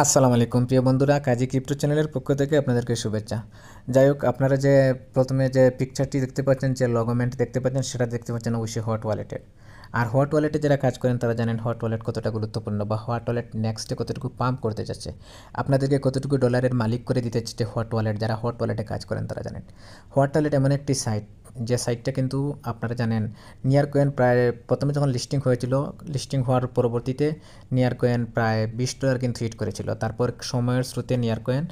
আসসালামু আলাইকুম, প্রিয় বন্ধুরা। কাজী ক্রিপ্টো চ্যানেলের পক্ষ থেকে আপনাদেরকে শুভেচ্ছা। যাই হোক, আপনারা যে প্রথমে যে পিকচারটি দেখতে পাচ্ছেন, যে লগমেন্ট দেখতে পাচ্ছেন, সেটা দেখতে পাচ্ছেন অবশ্যই হট ওয়ালেটের আর হট ওয়ালেটে যারা কাজ করেন, তারা জানেন হট ওয়ালেট কতটা গুরুত্বপূর্ণ বা হট ওয়ালেট নেক্সটে কতটুকু পাম্প করতে যাচ্ছে। আপনাদেরকে কতটুকু ডলারের মালিক করে দিতে চাচ্ছে হট ওয়ালেট যারা হট ওয়ালেটে কাজ করেন, তারা জানেন। হট ওয়ালেট এমন একটি সাইট যে সাইটটা কিন্তু আপনারা জানেন নিয়ার কয়েন প্রায় প্রথমে যখন লিস্টিং হয়েছিল লিস্টিং হওয়ার পরবর্তীতে নিয়ার কয়েন প্রায় বিশ ডলার কিন্তু হিট করেছিল। তারপর সময়ের স্রোতে নিয়ার কয়েন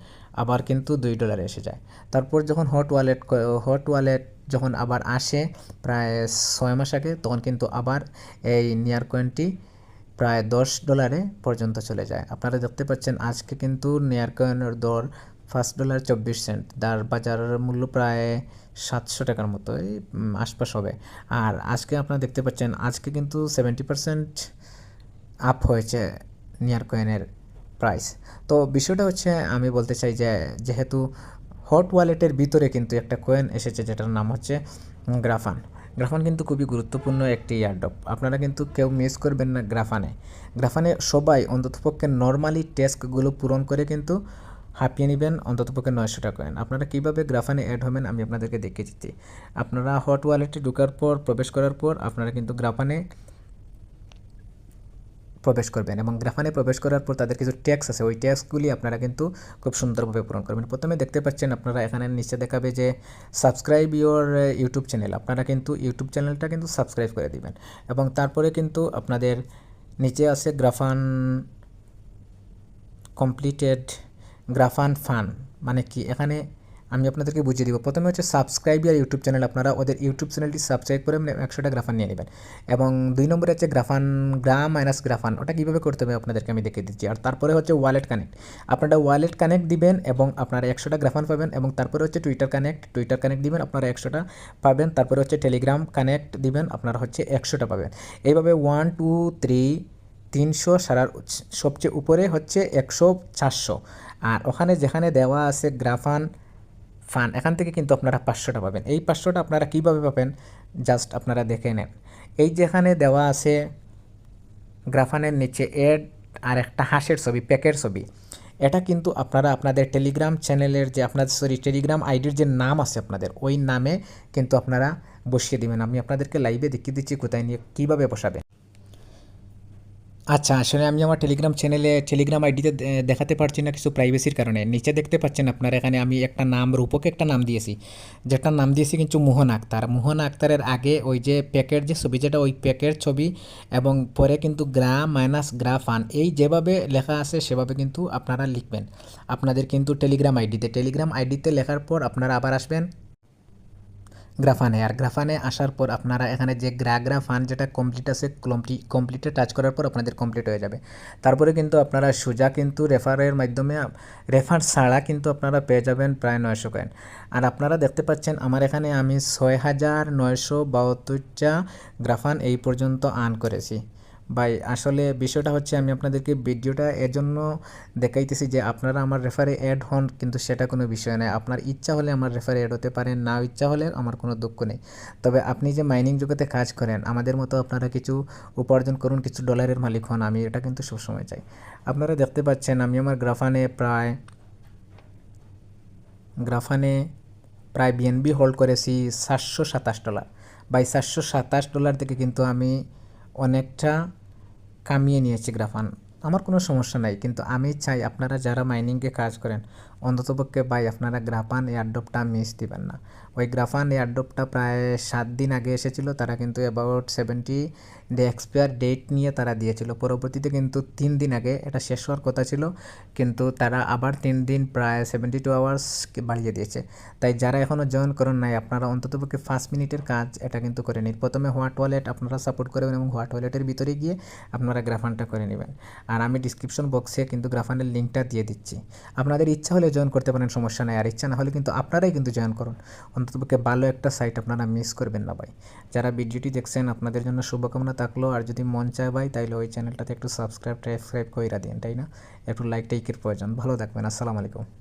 আবার কিন্তু দুই ডলারে এসে যায়। তারপর যখন হট ওয়ালেট হট ওয়ালেট যখন আবার আসে প্রায় ছয় মাস আগে, তখন কিন্তু আবার এই নিয়ার কয়েনটি প্রায় দশ ডলারে পর্যন্ত চলে যায়। আপনারা দেখতে পাচ্ছেন আজকে কিন্তু নিয়ার কয়েনের দর ফার্স্ট ডলার চব্বিশ সেন্ট তার বাজার মূল্য প্রায় সাতশো টাকার মতো, এই আশপাশ হবে। আর আজকে আপনারা দেখতে পাচ্ছেন আজকে কিন্তু সেভেন্টি পার্সেন্ট আপ হয়েছে নিয়ার কয়েনের প্রাইস তো বিষয়টা হচ্ছে, আমি বলতে চাই যে, যেহেতু হট ওয়ালেটের ভিতরে কিন্তু একটা কয়েন এসেছে যেটার নাম হচ্ছে গ্রাফান গ্রাফান কিন্তু খুবই গুরুত্বপূর্ণ একটি ইয়ারডপ আপনারা কিন্তু কেউ মিস করবেন না গ্রাফানে গ্রাফানে সবাই অন্ততপক্ষে নর্মালি টেস্কগুলো পূরণ করে কিন্তু হাঁপিয়ে নেবেন, অন্ততপক্ষে নয়শো টাকা কয়েন আপনারা কীভাবে গ্রাফানে অ্যাড হবেন আমি আপনাদেরকে দেখিয়ে দিচ্ছি। আপনারা হট ওয়ালেটে ঢোকার পর, প্রবেশ করার পর আপনারা কিন্তু গ্রাফানে প্রবেশ করবেন এবং গ্রাফানে প্রবেশ করার পর তাদের কিছু ট্যাক্স আছে। ওই ট্যাক্সগুলি আপনারা কিন্তু খুব সুন্দরভাবে পূরণ করবেন। প্রথমে দেখতে পাচ্ছেন আপনারা এখানে নিচে দেখাবে যে সাবস্ক্রাইব ইউর ইউটিউব চ্যানেল। আপনারা কিন্তু ইউটিউব চ্যানেলটা কিন্তু সাবস্ক্রাইব করে দিবেন এবং তারপরে কিন্তু আপনাদের নিচে আছে গ্রাফান কমপ্লিটেড গ্রাফান ফান মানে কি? এখানে আমি আপনাদেরকে বুঝিয়ে দিব। প্রথমে হচ্ছে সাবস্ক্রাইব আর ইউটিউব চ্যানেল আপনারা ওদের ইউটিউব চ্যানেলটি সাবস্ক্রাইব করে মানে একশোটা গ্রাফান নিয়ে নেবেন। এবং দুই নম্বরে হচ্ছে গ্রাফান গ্রাম মাইনাস গ্রাফান ওটা কীভাবে করতে হবে আপনাদেরকে আমি দেখিয়ে দিচ্ছি। আর তারপরে হচ্ছে ওয়ালেট কানেক্ট আপনারা ওয়ালেট কানেক্ট দিবেন এবং আপনারা একশোটা গ্রাফান পাবেন এবং তারপরে হচ্ছে টুইটার কানেক্ট টুইটার কানেক্ট দিবেন, আপনারা একশোটা পাবেন। তারপরে হচ্ছে টেলিগ্রাম কানেক্ট দিবেন, আপনারা হচ্ছে একশোটা পাবেন। এইভাবে ওয়ান টু থ্রি তিনশো সারার সবচেয়ে উপরে হচ্ছে একশো, চারশো। আর ওখানে যেখানে দেওয়া আছে গ্রাফান ফান, এখান থেকে কিন্তু আপনারা পাঁচশোটা পাবেন। এই পাঁচশোটা আপনারা কীভাবে পাবেন? জাস্ট আপনারা দেখে নেন। এই যেখানে দেওয়া আছে গ্রাফানের নিচে এড আর একটা হাঁসের ছবি, প্যাকের ছবি। এটা কিন্তু আপনারা আপনাদের টেলিগ্রাম চ্যানেলের যে আপনাদের সরি, টেলিগ্রাম আইডির যে নাম আছে আপনাদের, ওই নামে কিন্তু আপনারা বসিয়ে দেবেন। আমি আপনাদেরকে লাইভে দেখিয়ে দিচ্ছি কোথায় নিয়ে কীভাবে বসাবেন। আচ্ছা আসলে আমি আমার টেলিগ্রাম চ্যানেলে টেলিগ্রাম আইডিতে দেখাতে পারছি না কিছু প্রাইভেসির কারণে। নিচে দেখতে পাচ্ছেন আপনারা, এখানে আমি একটা নাম, রূপকে একটা নাম দিয়েছি। যেটার নাম দিয়েছি কিন্তু মোহন আক্তার। মোহন আক্তারের আগে ওই যে প্যাকের যে ছবি, যেটা ওই প্যাকের ছবি এবং পরে কিন্তু গ্রা মাইনাস গ্রা ফান এই যেভাবে লেখা আছে সেভাবে কিন্তু আপনারা লিখবেন। আপনাদের কিন্তু টেলিগ্রাম আইডিতে টেলিগ্রাম আইডিতে লেখার পর আপনারা আবার আসবেন। গ্রাফানে। আর গ্রাফানে আসার পর আপনারা এখানে যে গ্রা গ্রাফান যেটা কমপ্লিট আছে কমপ্লিটে টাচ করার পর আপনাদের কমপ্লিট হয়ে যাবে। তারপরে কিন্তু আপনারা সোজা কিন্তু রেফারের মাধ্যমে রেফার ছাড়া কিন্তু আপনারা পেয়ে যাবেন প্রায় নয়শো কয়েন আর আপনারা দেখতে পাচ্ছেন আমার এখানে আমি ছয় হাজার নয়শো বাহাত্তরটা গ্রাফান এই পর্যন্ত আর্ন করেছি। ভাই, আসলে বিষয়টা হচ্ছে আমি আপনাদেরকে ভিডিওটা এর জন্য দেখাইতেছি যে আপনারা আমার রেফারে অ্যাড হন, কিন্তু সেটা কোনো বিষয় নয়। আপনার ইচ্ছা হলে আমার রেফারে অ্যাড হতে পারেন না ইচ্ছা হলে আমার কোনো দুঃখ নেই। তবে আপনি যে মাইনিং জগতে কাজ করেন, আমাদের মতো আপনারা কিছু উপার্জন করুন, কিছু ডলারের মালিক হন, আমি এটা কিন্তু সবসময় চাই। আপনারা দেখতে পাচ্ছেন, আমি আমার গ্রাফানে প্রায় গ্রাফানে প্রায় বিএনবি হোল্ড করেছি সাতশো সাতাশ ডলার বাই সাতশো সাতাশ ডলার থেকে কিন্তু আমি অনেকটা কামিয়ে নিয়েছে গ্রাফান। আমার কোনো সমস্যা নাই, কিন্তু আমি চাই আপনারা যারা মাইনিংয়ে কাজ করেন অন্ততপক্ষে ভাই আপনারা গ্রাফান এয়ারড্রপটা মিস দিবেন না। ওই গ্রাফান এয়ারড্রপটা প্রায় সাত দিন আগে এসেছিল, তারা কিন্তু about seventy day expire date নিয়ে তারা দিয়েছিল। পরবর্তীতে কিন্তু তিন দিন আগে এটা শেষ হওয়ার কথা ছিল, কিন্তু তারা আবার তিন দিন প্রায় সেভেন্টি টু আওয়ার্স বাড়িয়ে দিয়েছে। তাই যারা এখনও জয়েন করেন নাই, আপনারা অন্ততপক্ষে ফার্স্ট মিনিটের কাজ এটা কিন্তু করে নিন। প্রথমে হোয়াট ওয়ালেট আপনারা সাপোর্ট করবেন এবং হোয়াট ওয়ালেটের ভিতরে গিয়ে আপনারা গ্রাফানটা করে নেবেন। আর আমি ডিসক্রিপশন বক্সে কিন্তু গ্রাফানের লিঙ্কটা দিয়ে দিচ্ছি। আপনাদের ইচ্ছা হলে জয়েন করতে পারেন, সমস্যা নেই। আর ইচ্ছা না হলে কিন্তু আপনারাই কিন্তু জয়েন করুন। অন্ততপক্ষে ভালো একটা সাইট আপনারা মিস করবেন না ভাই। যারা ভিডিওটি দেখছেন, আপনাদের জন্য শুভকামনা থাকল। আর যদি মন চায় ভাই, তাইলে ওই চ্যানেলটাতে একটু সাবস্ক্রাইব টাইসক্রাইব করে দিন তাই না? একটু লাইক টাইকের প্রয়োজন। ভালো থাকবেন। আসসালামু আলাইকুম।